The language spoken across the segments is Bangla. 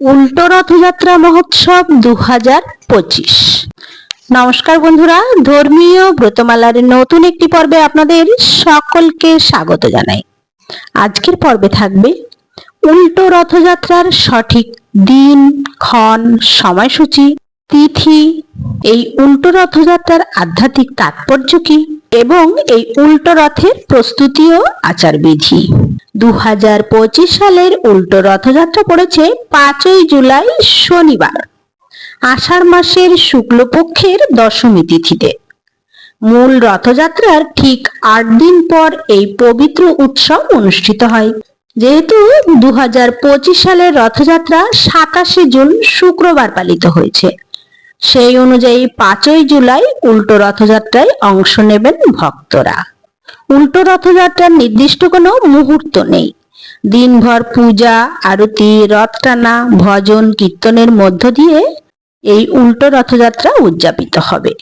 উল্টো রথযাত্রা মহোৎসব দু পঁচিশ। নমস্কার বন্ধুরা, ধর্মীয় ব্রতমালার নতুন একটি পর্বে আপনাদের সকলকে স্বাগত জানাই। আজকের পর্বে থাকবে উল্টো রথযাত্রার সঠিক দিন, ক্ষণ, সময়সূচি, তিথি, এই উল্টো রথযাত্রার আধ্যাত্মিক তাৎপর্য কি? এবং এই উল্টো রথের প্রস্তুতি ও আচারবিধি। দু পঁচিশ সালের উল্টো রথযাত্রা পড়েছে পাঁচই জুলাই শনিবার, আষাঢ় মাসের শুক্লপক্ষের দশমী তিথিতে। মূল রথযাত্রার ঠিক আট দিন পর এই পবিত্র উৎসব অনুষ্ঠিত হয়। যেহেতু দু সালের রথযাত্রা সাতাশে জুন শুক্রবার পালিত হয়েছে। সেই অনুযায়ী পাঁচই জুলাই উল্টো রথযাত্রায় অংশ নেবেন ভক্তরা। উল্টো রথযাত্রার নির্দিষ্ট কোনো মুহূর্ত নেই। দিনভর পূজা, আরতি, রথ টানা, ভজন, কীর্তনের মধ্য দিয়ে এই উল্টো রথযাত্রা উদযাপিত হবে।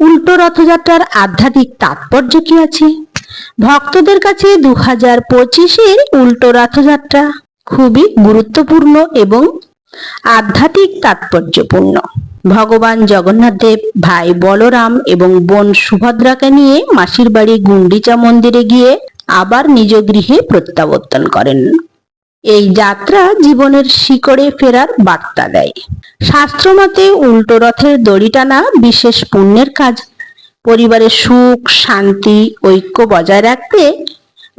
উল্টো রথযাত্রার আধ্যাত্মিক তাৎপর্য কি আছে? ভক্তদের কাছে দু হাজার পঁচিশের উল্টো রথযাত্রা খুবই গুরুত্বপূর্ণ এবং আধ্যাত্মিক তাৎপর্যপূর্ণ। ভগবান জগন্নাথ দেব, ভাই বলরাম এবং বোন সুভদ্রাকে নিয়ে মাসির বাড়ি গুন্ডিচা মন্দিরে গিয়ে আবার নিজ গৃহে প্রত্যাবর্তন করেন। এই যাত্রা জীবনের শিকড়ে ফেরার বার্তা দেয়। শাস্ত্রমতে উল্টো রথের দড়ি টানা বিশেষ পুণ্যের কাজ। পরিবারের সুখ, শান্তি, ঐক্য বজায় রাখতে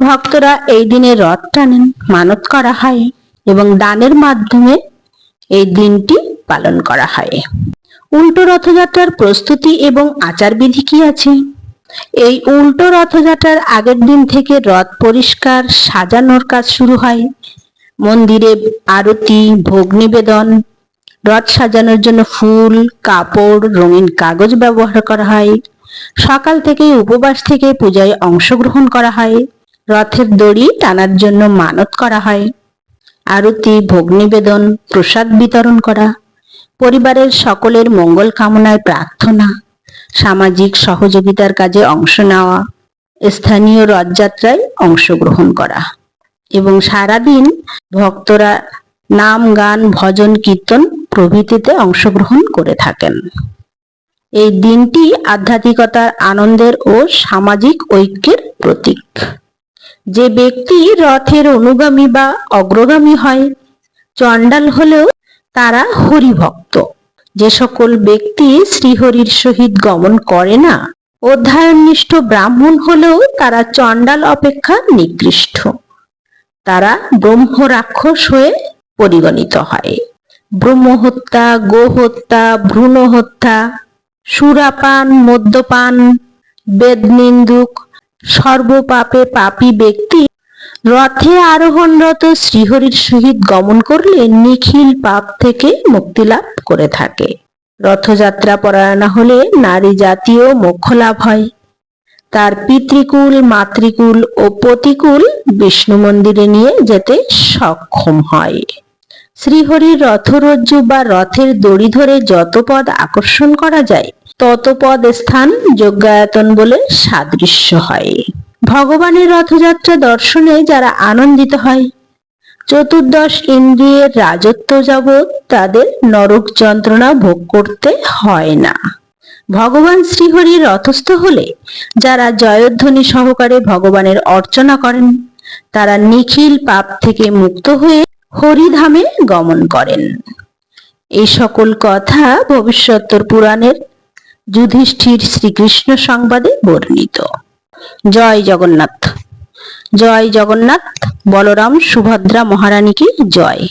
ভক্তরা এই দিনে রথ টানেন, মানত করা হয় এবং দানের মাধ্যমে এই দিনটি পালন করা হয়। উল্টো রথযাত্রার প্রস্তুতি এবং আচারবিধি কি আছে? এই উল্টো রথযাত্রার আগের দিন থেকে রথ পরিষ্কার সাজানোর কাজ শুরু হয়। মন্দিরে আরতি, ভোগ নিবেদন, রথ সাজানোর জন্য ফুল, কাপড়, রঙিন কাগজ ব্যবহার করা হয়। সকাল থেকে উপবাস থেকে পূজায় অংশগ্রহণ করা হয়। রথের দড়ি টানার জন্য মানত করা হয়। আরতি, ভোগ নিবেদন, প্রসাদ বিতরণ করা। পরিবারের সকলের মঙ্গল কামনায় প্রার্থনা, সামাজিক সহযোগিতার কাজে অংশ নেওয়া, স্থানীয় রথযাত্রায় অংশগ্রহণ করা এবং সারাদিন ভক্তরা নাম, গান, ভজন, কীর্তন প্রভৃতিতে অংশগ্রহণ করে থাকেন। এই দিনটি আধ্যাত্মিকতার আনন্দের ও সামাজিক ঐক্যের প্রতীক। যে ব্যক্তি রথের অনুগামী বা অগ্রগামী হয়, চণ্ডাল হলেও তারা হরিভক্ত। যে সকল ব্যক্তি শ্রীহরির সহিত গমন করে না অধ্যায়নিষ্ঠ ব্রাহ্মণ হলেও তারা চণ্ডাল অপেক্ষা নিকৃষ্ট। তারা ব্রহ্ম রাক্ষস হয়ে পরিগণিত হয়। ব্রহ্মহত্যা, গোহত্যা ভ্রূণ হত্যা সুরাপান, মদ্যপান, বেদনিন্দুক, সর্বপাপে পাপী ব্যক্তি রথে আরোহণরত শ্রীহরির সহিত গমন করলে নিখিল পাপ থেকে মুক্তি লাভ করে থাকে। রথযাত্রা পরায়ণা হলে নারী জাতীয় মোক্ষ লাভ হয়। তার পিতৃকুল, মাতৃকুল ও পতিকুল বিষ্ণু মন্দিরে নিয়ে যেতে সক্ষম হয়। শ্রীহরির রথরজ্জু বা রথের দড়ি ধরে যত পদ আকর্ষণ করা যায়, তত পদ স্থান যজ্ঞায়তন বলে সাদৃশ্য হয়। ভগবানের রথযাত্রা দর্শনে যারা আনন্দিত হয়, চতুর্দশ ইন্দ্রিয়ের রাজত্ব যাবৎ তাদের নরক যন্ত্রণা ভোগ করতে হয় না। ভগবান শ্রীহরি রথস্থ হলে যারা জয়ধ্বনি সহকারে ভগবানের অর্চনা করেন, তারা নিখিল পাপ থেকে মুক্ত হয়ে হরিধামে গমন করেন। এই সকল কথা ভবিষ্যত্তর পুরাণের যুধিষ্ঠির শ্রীকৃষ্ণ সংবাদে বর্ণিত। জয় জগন্নাথ। জয় জগন্নাথ বলরাম সুভদ্রা মহারানীকে জয়।